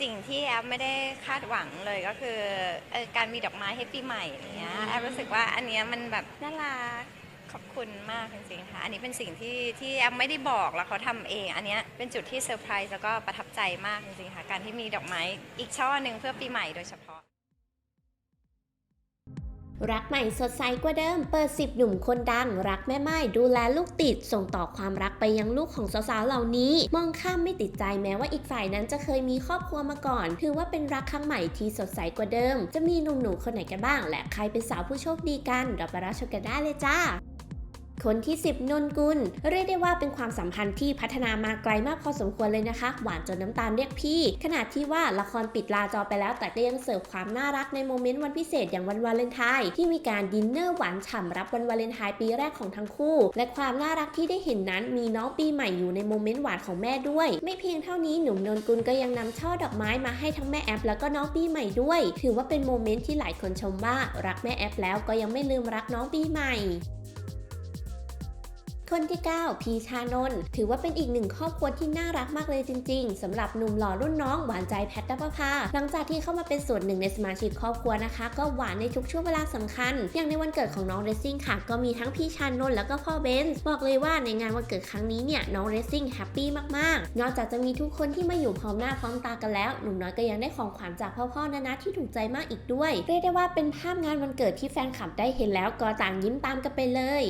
สิ่งที่แอฟไม่ได้คาดหวังเลยก็คือเออการมีดอกไม้ให้ปีใหม่อย่างเงี้ยแอฟรู้สึกว่าอันเนี้ยมันแบบน่ารักขอบคุณมากจริงๆค่ะอันนี้เป็นสิ่งที่ที่แอฟไม่ได้บอกแล้วเขาทำเอง อันเนี้ยเป็นจุดที่เซอร์ไพรส์แล้วก็ประทับใจมากจริงๆค่ะการที่มีดอกไม้อีกช่อหนึ่งเพื่อปีใหม่โดยเฉพาะ รักใหม่สดใสกว่าเดิม เปิดสิบหนุ่มคนดัง รักแม่ไม้ดูแลลูกติด ส่งต่อความรักไปยังลูกของสาวๆเหล่านี้ มองข้ามไม่ติดใจแม้ว่าอีกฝ่ายนั้นจะเคยมีครอบครัวมาก่อน ถือว่าเป็นรักครั้งใหม่ที่สดใสกว่าเดิม จะมีหนุ่มๆคนไหนกันบ้าง และใครเป็นสาวผู้โชคดีกันเราไปรับชมกันได้เลยจ้า คนที่ 10นนกุลเรียกได้ว่าเป็นความสัมพันธ์ที่พัฒนามาไกลมากพอสมควรเลยนะคะ หวานจนน้ำตาลเรียกพี่ ขนาดที่ว่าละครปิดลาจอไปแล้ว แต่ก็ยังเสิร์ฟความน่ารักในโมเมนต์วันพิเศษอย่างวันวาเลนไทน์ที่มีการดินเนอร์หวานฉ่ำรับวันวาเลนไทน์ปีแรกของทั้งคู่ และความน่ารักที่ได้เห็นนั้นมีน้องปีใหม่อยู่ในโมเมนต์หวานของแม่ด้วย ไม่เพียงเท่านี้หนุ่มนนกุลก็ยังนำช่อดอกไม้มาให้ทั้งแม่แอปแล้วก็น้องปีใหม่ด้วย ถือว่าเป็นโมเมนต์ที่หลายคนชมว่ารักแม่แอปแล้วก็ยังไม่ลืมรักน้องปีใหม่ คนที่ 9 พีชานนท์ถือว่าเป็นอีกหนึ่งครอบครัวที่น่ารักมากเลยจริง ๆสำหรับหนุ่มหล่อรุ่นน้องหวานใจแพทนปภาหลังจากที่เข้ามาเป็นส่วนหนึ่งในสมาชิกครอบครัวนะคะ ก็หวานในทุกช่วงเวลาสำคัญ อย่างในวันเกิดของน้องเรซซิ่งค่ะ ก็มีทั้งพี่ชานนท์แล้วก็พ่อเบนซ์บอกเลยว่าในงานวันเกิดครั้งนี้เนี่ยน้องเรซซิ่งแฮปปี้มากๆ นอกจากจะมีทุกคนที่มาอยู่พร้อมหน้าพร้อมตากันแล้ว หนุ่มน้อยก็ยังได้ของขวัญจากพ่อๆนานาที่ถูกใจมากอีกด้วยเรียกได้ว่าเป็นภาพงานวันเกิดที่แฟนคลับได้เห็นแล้วก็ต่างยิ้มตามกันไปเลย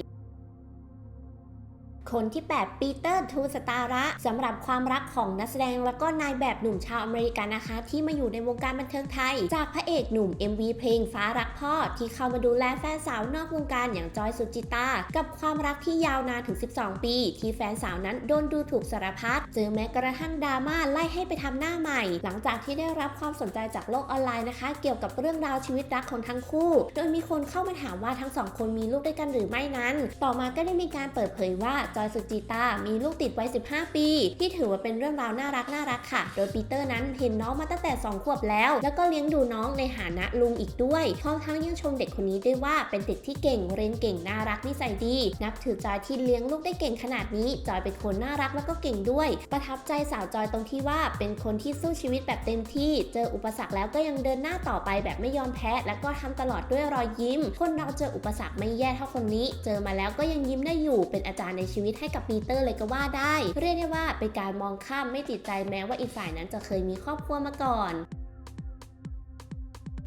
คนที่ 8 ปีเตอร์ทูสตาระสำหรับความรักของนักแสดงแล้วก็นายแบบหนุ่มชาวอเมริกันนะคะ ที่มาอยู่ในวงการบันเทิงไทย จากพระเอกหนุ่ม MV เพลงฟ้ารัก พ่อที่เข้ามาดูแลแฟนสาวนอกวงการอย่างจอยสุจิตา กับความรักที่ยาวนานถึง 12 ปี ที่แฟนสาวนั้นโดนดูถูกสารพัดเจอแม้กระทั่งดราม่าไล่ให้ไปทำหน้าใหม่ หลังจากที่ได้รับความสนใจจากโลกออนไลน์นะคะ เกี่ยวกับเรื่องราวชีวิตรักของทั้งคู่ โดยมีคนเข้ามาถามว่าทั้งสองคนมีลูกด้วยกันหรือไม่นั้น ต่อมาก็ได้มีการเปิดเผยว่าจอยสุจิตา มีลูกติดไว้ 15 ปี ที่ถือว่าเป็นเรื่องราวน่ารักน่ารักค่ะ โดยปีเตอร์นั้นเห็นน้องมาตั้งแต่ 2 ขวบแล้ว แล้วก็เลี้ยงดูน้องในฐานะลุงอีกด้วยพร้อมทั้งยังชมเด็กคนนี้ด้วยว่าเป็นเด็กที่เก่งเรียนเก่งน่ารักนิสัยดี นับถือจอยที่เลี้ยงลูกได้เก่งขนาดนี้ จอยเป็นคนน่ารักแล้วก็เก่งด้วย ประทับใจสาวจอยตรงที่ว่าเป็นคนที่สู้ชีวิตแบบเต็มที่ เจออุปสรรคแล้วก็ยังเดินหน้าต่อไปแบบไม่ยอมแพ้ แล้วก็ทำตลอดด้วยรอยยิ้ม คนเราเจออุปสรรคไม่แย่เท่าคนนี้ เจอมาแล้วก็ยังยิ้มได้อยู่เป็นอาจารย์ในชีวิตให้กับปีเตอร์เลยก็ว่าได้ เรียกได้ว่าเป็นการมองข้ามไม่ติดใจแม้ว่าอีกฝ่ายนั้นจะเคยมีครอบครัวมาก่อน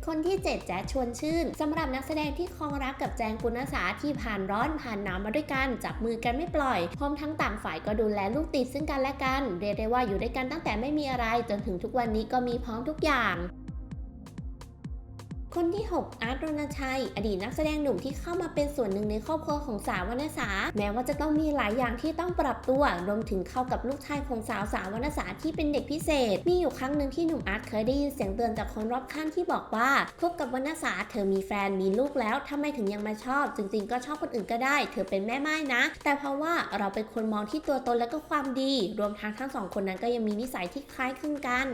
คนที่ 7 แจ๊ดชวนชื่นสำหรับนักแสดงที่คลองรักกับแจงกุณสาที่ผ่านร้อนผ่านหนาวมาด้วยกัน จับมือกันไม่ปล่อย พร้อมทั้งต่างฝ่ายก็ดูแลลูกติดซึ่งกันและกัน เรียกได้ว่าอยู่ด้วยกันตั้งแต่ไม่มีอะไร จนถึงทุกวันนี้ก็มีพร้อมทุกอย่าง คนที่ 6 อาร์ตรณชัย อดีตนักแสดงหนุ่มที่เข้ามาเป็นส่วนหนึ่งในครอบครัวของสาววรรณสา แม้ว่าจะต้องมีหลายอย่างที่ต้องปรับตัวรวมถึงเข้ากับลูกชายของสาวสาววรรณสาที่เป็นเด็กพิเศษ มีอยู่ครั้งหนึ่งที่หนุ่มอาร์ตเคยได้ยินเสียงเตือนจากคนรอบข้างที่บอกว่าคบกับวรรณสาเธอมีแฟนมีลูกแล้วทำไมถึงยังมาชอบ จริง ๆ ก็ชอบคนอื่นก็ได้ เธอเป็นแม่ไม้นะ แต่เพราะว่าเราเป็นคนมองที่ตัวตนและก็ความดี รวมทั้งทั้งสองคนนั้นก็ยังมีนิสัยที่คล้ายคลึงกัน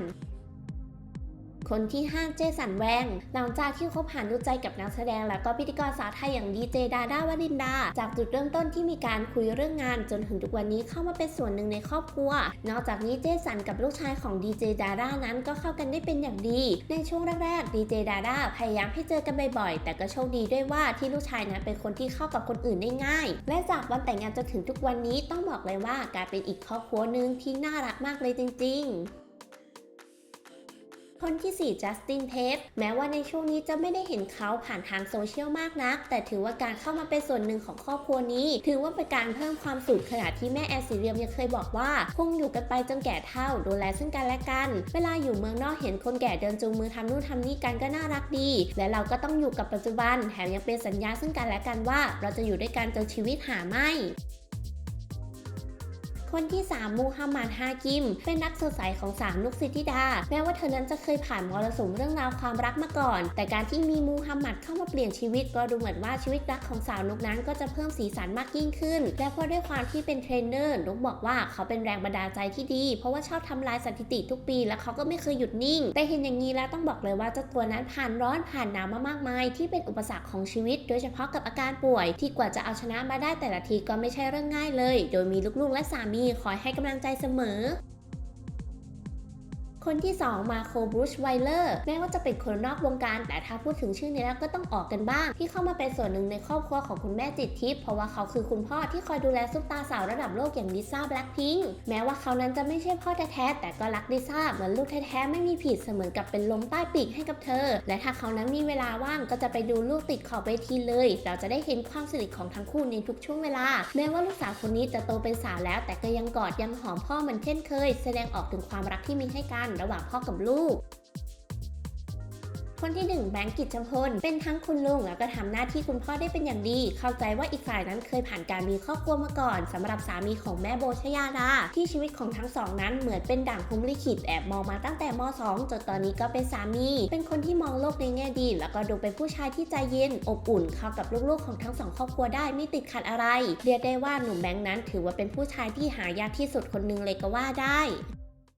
คนที่ 5 เจสันแวง หลังจากที่คบหาดูใจกับนักแสดงและก็พิธีกรสาวไทยอย่างดีเจดาด้าวดินดา จากจุดเริ่มต้นที่มีการคุยเรื่องงานจนถึงทุกวันนี้เข้ามาเป็นส่วนหนึ่งในครอบครัว นอกจากนี้เจสันกับลูกชายของดีเจดาด้านั้นก็เข้ากันได้เป็นอย่างดี ในช่วงแรกๆดีเจดาด้าพยายามให้เจอกันบ่อยๆ แต่ก็โชคดีด้วยว่าที่ลูกชายนั้นเป็นคนที่เข้ากับคนอื่นได้ง่าย และจากวันแต่งงานจนถึงทุกวันนี้ต้องบอกเลยว่ากลายเป็นอีกครอบครัวหนึ่งที่น่ารักมากเลยจริง ๆ คนที่ 4 จัสตินเทปแม้ว่าในช่วงนี้จะไม่ได้เห็นเขาผ่านทางโซเชียลมากนัก แต่ถือว่าการเข้ามาเป็นส่วนหนึ่งของครอบครัวนี้ ถือว่าเป็นการเพิ่มความสุขขณะที่แม่แอนซีเรียมยังเคยบอกว่าคงอยู่กันไปจนแก่เฒ่าดูแลซึ่งกันและกัน เวลาอยู่เมืองนอกเห็นคนแก่เดินจูงมือทำนู่นทำนี่กันก็น่ารักดี และเราก็ต้องอยู่กับปัจจุบัน แถมยังเป็นสัญญาซึ่งกันและกันว่า เราจะอยู่ด้วยกันจนชีวิตหาไม่ คนที่ 3 มูฮัมหมัดฮากิม เป็นนักสดใสของสาวนุกสิทธิดา แม้ว่าเธอนั้นจะเคยผ่านมรสุมเรื่องราวความรักมาก่อน แต่การที่มีมูฮัมหมัดเข้ามาเปลี่ยนชีวิต ก็ดูเหมือนว่าชีวิตรักของสาวนุกนั้นก็จะเพิ่มสีสันมากยิ่งขึ้น และเพราะด้วยความที่เป็นเทรนเนอร์นุกบอกว่าเขาเป็นแรงบันดาลใจที่ดี เพราะว่าชอบทำลายสถิติทุกปี และเขาก็ไม่เคยหยุดนิ่ง แต่เห็นอย่างนี้แล้วต้องบอกเลยว่าเจ้าตัวนั้นผ่านร้อนผ่านหนาวมามากมาย ที่เป็นอุปสรรคของชีวิต โดยเฉพาะกับอาการป่วย ที่กว่าจะเอาชนะมาได้แต่ละทีก็ไม่ใช่เรื่องง่ายเลย โดยมีลูกๆและสามีี่คอยให้กำลังใจเสมอ คนที่ 2 มาโคบรูชไวเลอร์แม้ว่าจะเป็นคนนอกวงการ แต่ถ้าพูดถึงชื่อนี้แล้วก็ต้องออกกันบ้าง ที่เข้ามาเป็นส่วนหนึ่งในครอบครัวของคุณแม่จิตทิพย์เพราะว่าเขาคือคุณพ่อที่คอยดูแลซุปตาสาวระดับโลกอย่างลิซ่าแบล็คพิงค์แม้ว่าเขานั้นจะไม่ใช่พ่อแท้ๆแต่ก็รักลิซ่าเหมือนลูกแท้ๆไม่มีผิดเสมือนกับเป็นลมใต้ปีกให้กับเธอ และถ้าเขานั้นมีเวลาว่างก็จะไปดูลูกติดขอบเวทีเลย เราจะได้เห็นความสนิทของทั้งคู่ในทุกช่วงเวลา แม้ว่าลูกสาวคนนี้จะโตเป็นสาวแล้ว แต่ก็ยังกอดยังหอมพ่อเหมือนเช่นเคย แสดงออกถึงความรักที่มีให้กันระหว่างพ่อกับลูกคนที่หนึ่งแบงก์กิจพล เป็นทั้งคุณลุงแล้วก็ทำหน้าที่คุณพ่อได้เป็นอย่างดี เข้าใจว่าอีกฝ่ายนั้นเคยผ่านการมีครอบครัวมาก่อนสำหรับสามีของแม่โบชยาดาที่ชีวิตของทั้งสองนั้นเหมือนเป็นด่างพรหมลิขิตแอบมองมาตั้งแต่ม .2 จนตอนนี้ก็เป็นสามี เป็นคนที่มองโลกในแง่ดี แล้วก็ดูเป็นผู้ชายที่ใจเย็น อบอุ่นเข้ากับลูกๆของทั้งสองครอบครัวได้ไม่ติดขัดอะไร เรียกได้ว่าหนุ่มแบงค์นั้นถือว่าเป็นผู้ชายที่หายากที่สุดคนหนึงเลยก็ว่าได้